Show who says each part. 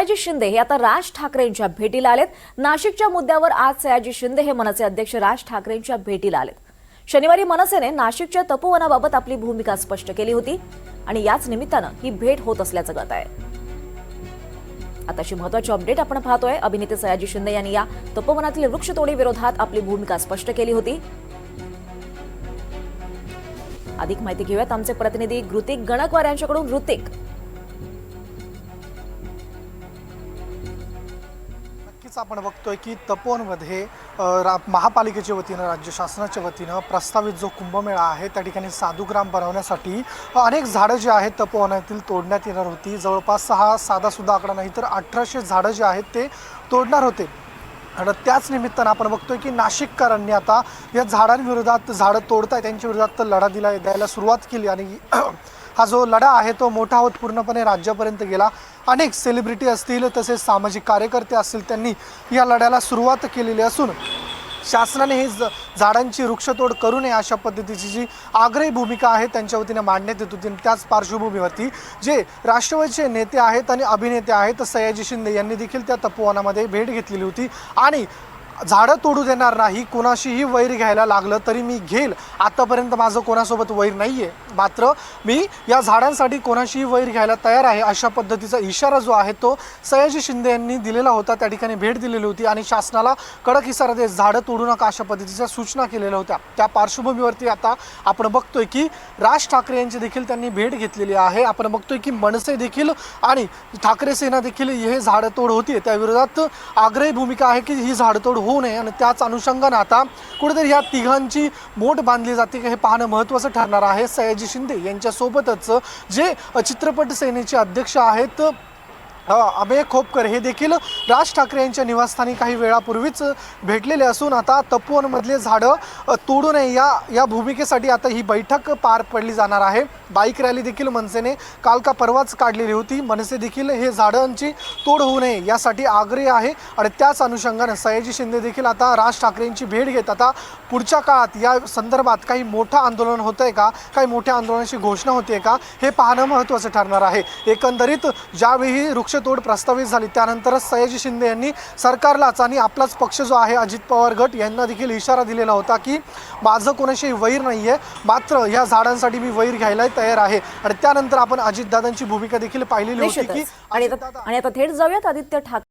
Speaker 1: सयाजी शिंदे हे आता राज ठाकरेंच्या भेटीला आलेत. नाशिकच्या मुद्द्यावर आज सयाजी शिंदे हे मनसे अध्यक्ष राज ठाकरेंच्या भेटीला आलेत. शनिवारी मनसेने नाशिकच्या तपोवनाबाबत आपली भूमिका स्पष्ट केली होती आणि याच निमित्तानं ही भेट होत असल्याचं कळत आहे. आताची महत्वाची अपडेट आपण पाहतोय. अभिनेते सयाजी शिंदे यांनी या तपोवनातील वृक्षतोडी विरोधात आपली भूमिका स्पष्ट केली होती. अधिक माहिती घेऊयात आमचे प्रतिनिधी गृतिक गणकवार यांच्याकडून. गृतिक
Speaker 2: नक्कीच आपण बघतोय की तपोवनमध्ये रा महापालिकेच्या वतीनं राज्य शासनाच्या वतीनं प्रस्तावित जो कुंभमेळा आहे त्या ठिकाणी साधुग्राम बनवण्यासाठी अनेक झाडं जी आहेत तपोवनातील तोडण्यात येणार होती. जवळपास हा साधासुद्धा आकडा नाही तर अठराशे झाडं जी आहेत ते तोडणार होते. आणि त्याच निमित्तानं आपण बघतोय की नाशिककरांनी आता या झाडांविरोधात झाडं तोडताय त्यांच्या विरोधात लढा दिला द्यायला सुरुवात केली आणि हा जो लढा आहे तो मोठा होत पूर्णपणे राज्यापर्यंत गेला. अनेक सेलिब्रिटी असतील तसेच सामाजिक कार्यकर्ते असतील त्यांनी या लढ्याला सुरुवात केलेली असून शासनाने ही झाडांची वृक्षतोड करू नये अशा पद्धतीची जी आग्रही भूमिका आहे त्यांच्या वतीने मांडण्यात येत होती. आणि त्याच पार्श्वभूमीवरती जे राष्ट्रवादीचे नेते आहेत आणि अभिनेते आहेत सयाजी शिंदे यांनी देखील त्या तपोवनामध्ये भेट घेतलेली होती. आणि झाडं तोडू देणार नाही कोणाशीही वैर घ्यायला लागलं तरी मी घेईल. आतापर्यंत माझं कोणासोबत वैर नाही आहे मात्र मी या झाडांसाठी कोणाशीही वैर घ्यायला तयार आहे अशा पद्धतीचा इशारा जो आहे तो सयाजी शिंदे यांनी दिलेला होता. त्या ठिकाणी भेट दिलेली होती आणि शासनाला कडक इशारा देत झाडं तोडू नका अशा पद्धतीच्या सूचना केलेल्या होत्या. त्या पार्श्वभूमीवरती आता आपण बघतोय की राज ठाकरे यांची देखील त्यांनी भेट घेतलेली आहे. आपण बघतोय की मनसे देखील आणि ठाकरे सेना देखील हे झाडं तोड होती त्याविरोधात आग्रही भूमिका आहे की ही झाडतोड हो होऊ नये आणि त्याच अनुषंगानं आता कुठेतरी ह्या तिघांची बोट बांधली जाते का हे पाहणं महत्त्वाचं ठरणार आहे. सयाजी शिंदे यांच्यासोबतच जे चित्रपट सेनेचे अध्यक्ष आहेत अभय खोपकर हे देखील राज ठाकरे यांच्या निवासस्थानी काही वेळापूर्वीच भेटलेले असून आता तपोवनमधले झाडं तोडू नये या या भूमिकेसाठी आता ही बैठक पार पडली जाणार आहे. बाईक रॅली देखील मनसेने काल का परवाच काढलेली होती. मनसे देखील हे झाडांची तोड होऊ नये यासाठी आग्रही आहे आणि त्याच अनुषंगाने सयाजी शिंदे देखील आता राज ठाकरेंची भेट घेत आता पुढच्या काळात या संदर्भात काही मोठं आंदोलन होतं आहे का? काही मोठ्या आंदोलनाची घोषणा होते का? हे पाहणं महत्त्वाचं ठरणार आहे. एकंदरीत ज्यावेळी वृक्ष वृक्षतोड प्रस्तावित झाली. त्यानंतरच सयाजी शिंदे यांनी सरकारलाच आणि आपलाच पक्ष जो आहे अजित पवार गट यांना देखील इशारा दिलेला होता की माझं कोणाशी वैर नाही आहे मात्र या झाडांसाठी मी वैर घ्यायला तयार आहे. आणि त्यानंतर आपण अजितदादांची भूमिका देखील पाहिलेली होती की
Speaker 1: आणि आता थेट जाऊयात आदित्य ठाकरे